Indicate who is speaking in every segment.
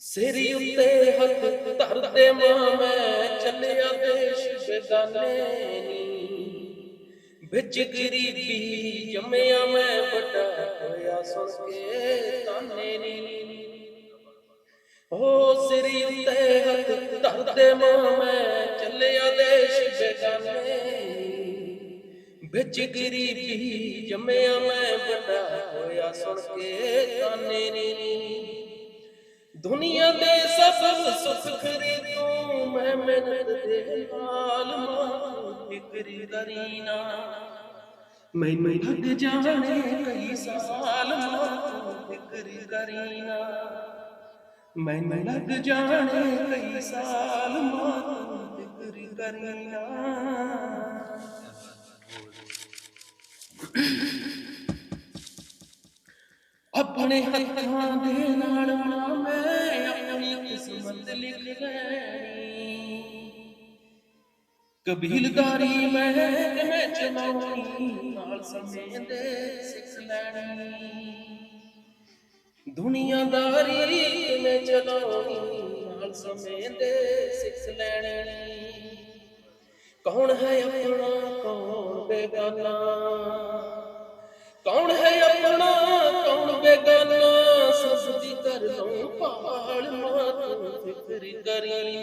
Speaker 1: ਸਿਰ ਉੱਤੇ ਹੱਥ ਧਰਦੇ ਮਾਂ, ਮੈਂ ਚੱਲਿਆ ਦੇਸ਼ ਬੇਗਾਨੇ ਨੀ। ਵਿੱਚ ਗਰੀਬੀ ਜੰਮਿਆ ਮੈਂ, ਵੱਡਾ ਹੋਇਆ ਸੁਣ ਕੇ ਤਾਨੇ ਨੀ। ਓ ਸਿਰ ਉੱਤੇ ਹੱਥ ਧਰਦੇ ਮਾਂ, ਮੈਂ ਚੱਲਿਆ ਦੇਸ਼ ਬੇਗਾਨੇ ਨੀ। ਵਿੱਚ ਗਰੀਬੀ ਜੰਮਿਆ ਮੈਂ, ਵੱਡਾ ਹੋਇਆ ਸੁਣ ਕੇ ਤਾਨੇ ਨੀ। ਦੁਨੀਆ ਦੇ ਸਭ ਸੁਖ ਖਰੀਦੂ ਮੈਂ ਮਿਹਨਤ ਦੇ ਨਾਲ ਮਾਂ ਫਿਕਰੀ ਕਰੀ ਨਾ। ਮੈਨੂੰ ਲੱਗ ਜਾਣੇ ਕਈ ਸਾਲ ਮਾਂ ਫਿਕਰੀ ਕਰੀ ਨਾ। ਮੈਨੂੰ ਲੱਗ ਜਾਣੇ ਕਈ ਸਾਲ ਮਾਂ ਫਿਕਰੀ ਕਰੀ ਆਪਣੇ ਹੱਥਾਂ ਦੇ ਨਾਲ ਮੈਂ ਆਪਣੀ ਕਿਸਮਤ ਲਿਖ ਲੈਣੀ। ਕਬੀਲਦਾਰੀ ਮੈਂ ਕਿਵੇਂ ਚਲਾਉਣੀ, ਨਾਲ ਸਮੇਂ ਦੇ ਸਿੱਖ ਲੈਣੀ। ਦੁਨੀਆਦਾਰੀ ਕਿਵੇਂ ਚਲਾਉਣੀ, ਨਾਲ ਸਮੇਂ ਦੇ ਸਿੱਖ ਲੈਣੀ। ਕੌਣ ਹੈ ਆਪਣਾ ਕੌਣ ਬੇਗਾਨਾ? ਕੌਣ ਹੈ ਫਿਕਰ ਕਰੀ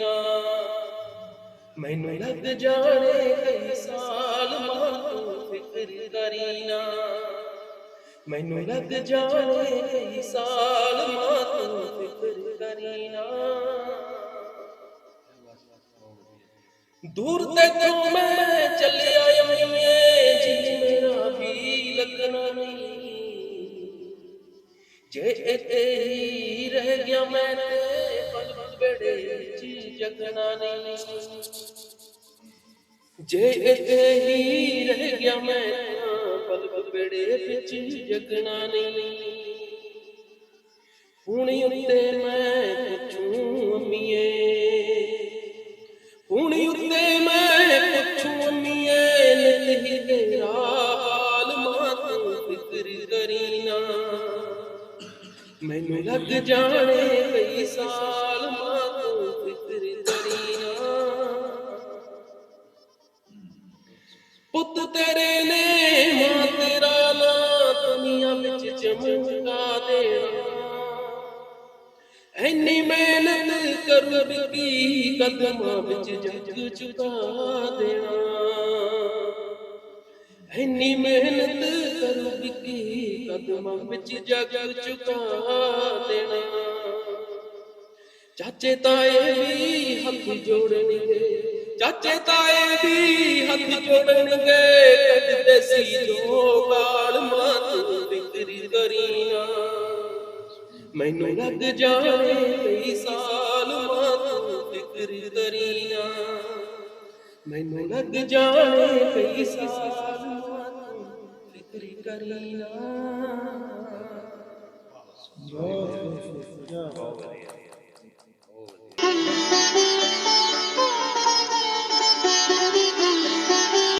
Speaker 1: ਮੈਨੂੰ ਲੱਗ ਜਾਣੇ ਕਈ ਸਾਲ ਮਾਂ ਤੂੰ ਫਿਕਰ ਕਰੀ ਮੈਨੂੰ ਲੱਗ ਜਾਣੇ ਕਈ ਸਾਲ ਮਾਂ ਤੂੰ ਫਿਕਰ ਕਰੀ ਦੂਰ ਤੇਥੋਂ ਮੈਂ ਚੱਲਿਆ ਅੰਮੀਏ ਜੀ, ਮੇਰਾ ਵੀ ਲੱਗਣਾ ਨਹੀਂ ਜੇ ਇੱਥੇ ਹੀ ਰਹਿ ਗਿਆ ਮੈਂ ਤੇ ਬੜੇ ਜੀ ਜਗਣਾ ਨਹੀਂ? ਜੇ ਇੱਥੇ ਹੀ ਰਹਿ ਗਿਆ ਮੈਂ ਤਾਂ ਪਲ ਬੜੇ ਵਿੱਚ ਜਗਣਾ ਨਹੀਂ। ਹੁਣ ਉੱਤੇ ਮੈਂ ਪੁੱਛੂ ਅੰਮੀਏ। ਹੁਣ ਉੱਤੇ ਮੈਂ ਪੁੱਛੂ ਅੰਮੀਏ ਨਹੀਂ ਤੇਰਾ ਹਾਲ ਮਾਂ ਤੂੰ ਫਿਕਰ ਕਰੀ ਮੈਨੂੰ ਲੱਗ ਜਾਣੇ ਕਈ ਸਾਲ ਪੁੱਤ ਤੇਰੇ ਨੇ ਮਾਂ ਤੇਰਾ ਨਾਂ ਦੁਨੀਆ ਵਿੱਚ ਚਮਕਾ ਦੇਣਾ। ਐਨੀ ਮਿਹਨਤ ਕਰੂ ਬਿਕੀ ਕਦਮਾਂ ਵਿੱਚ ਜੱਗ ਚੁਕਾ ਦੇਣਾ। ਐਨੀ ਮਿਹਨਤ ਕਰੂ ਬਿਕੀ ਕਦਮਾਂ ਵਿੱਚ ਜੱਗ ਚੁਕਾ ਦੇਣਾ। ਚਾਚੇ ਤਾਏ ਵੀ ਹੱਥ ਜੋੜਨਗੇ। ਚਾਚੇ ਤਾਏ ਦੀ ਹੱਥ ਜੋੜਨਗੇ ਕੱਢਦੇ ਸੀ ਜੋ ਗਾਲ ਮਾਤੂ ਫਿਕਰ ਕਰੀਆਂ। ਮੈਨੂੰ ਲੱਗ ਜਾਣੇ ਕਈ ਸਾਲ ਮਾਤੂ ਫਿਕਰ ਕਰੀਆਂ। ਮੈਨੂੰ ਲੱਗ ਜਾਣੇ ਕਈ ਸਾਲ ਮਾਤੂ ਫਿਕਰ ਕਰੀਆਂ। ਬਹੁਤ ਬਹੁਤ ਬਹੁਤ